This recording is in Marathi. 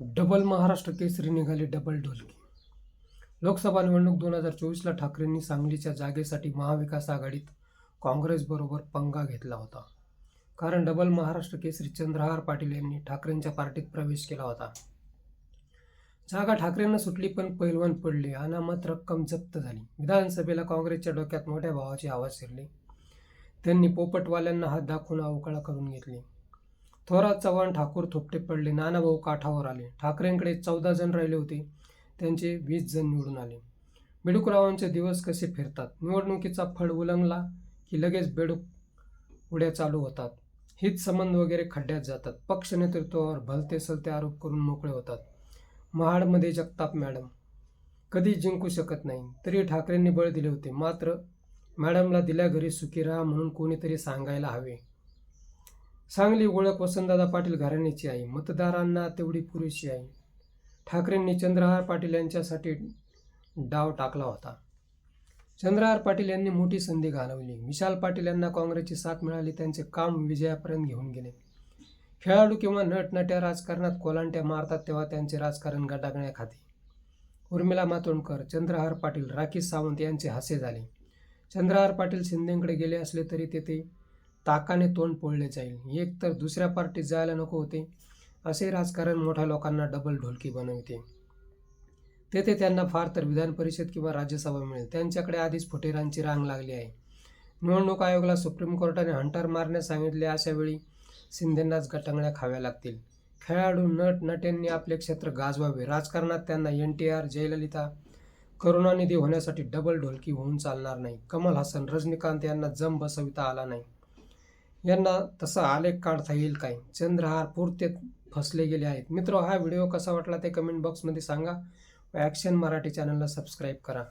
डबल महाराष्ट्र केसरी निघाली डबल ढोलकी. लोकसभा निवडणूक दोन हजार चोवीसला ठाकरेंनी सांगलीच्या जागेसाठी महाविकास आघाडीत काँग्रेसबरोबर पंगा घेतला होता. कारण डबल महाराष्ट्र केसरी चंद्रहार पाटील यांनी ठाकरेंच्या पार्टीत प्रवेश केला होता. जागा ठाकरेंना सुटली पण पैलवान पडले अनामत रक्कम जप्त झाली. विधानसभेला काँग्रेसच्या डोक्यात मोठ्या भावाची आवाज शिरली. त्यांनी पोपटवाल्यांना हात दाखवून अवकाळा करून घेतली. थोरात चव्हाण ठाकूर थोपटे पडले नानाभाऊ काठावर आले. ठाकरेंकडे चौदा जण राहिले होते. त्यांचे वीस जण निवडून आले. बेडूकरावांचे दिवस कसे फिरतात? निवडणुकीचा फळ उलंगला की लगेच बेडूक उड्या चालू होतात? हित संबंध वगैरे खड्ड्यात जातात. पक्ष नेतृत्वावर भलते सलते आरोप करून मोकळे होतात. महाडमध्ये जगताप मॅडम. कधी जिंकू शकत नाही. तरी ठाकरेंनी बळ दिले होते. मात्र मॅडमला दिल्या घरी सुखी राहा म्हणून कोणीतरी सांगायला हवे. सांगली ओळख वसंतदादा पाटील घराण्याची आहे मतदारांना तेवढी पुरेशी आहे ठाकरेंनी चंद्रहार पाटील यांच्यासाठी डाव टाकला होता. चंद्रहार पाटील यांनी मोठी संधी घालवली. विशाल पाटील यांना काँग्रेसची साथ मिळाली त्यांचे काम विजयापर्यंत घेऊन गेले. खेळाडू किंवा नटनट्या राजकारणात कोलांट्या मारतात तेव्हा त्यांचे राजकारण गटागण्याखाती उर्मिला मातोंडकर चंद्रहार पाटील राखी सावंत यांचे हास्य झाले. चंद्रहार पाटील शिंदेकडे गेले असले तरी तेथे ताकाने तोंड पोळले जाईल. एक तर दुसऱ्या पार्टीत जायला नको होते. असे राजकारण मोठ्या लोकांना डबल ढोलकी बनवते. तेथे त्यांना फार तर विधान परिषद किंवा राज्यसभा मिळेल. त्यांच्याकडे आधीच फुटेरांची रांग लागली आहे. निवडणूक आयोगाला सुप्रीम कोर्टाने हंटर मारण्यास सांगितले अशा वेळी शिंदेंनाच गटांगड्या खाव्या लागतील. खेळाडू नट नट्यांनी आपले क्षेत्र गाजवावे. राजकारणात त्यांना N T R Jayalalithaa Karunanidhi होण्यासाठी डबल ढोलकी होऊन चालणार नाही. कमल हसन रजनीकांत यांना जम बसविता आला नाही. यांना तसा आलेख काढता येईल काय चंद्रहार पुरते फसले गेले आहेत. मित्र हा व्हिडिओ कसा वाटला ते कमेंट बॉक्समध्ये सांगा व ॲक्शन मराठी चॅनलला सबस्क्राईब करा.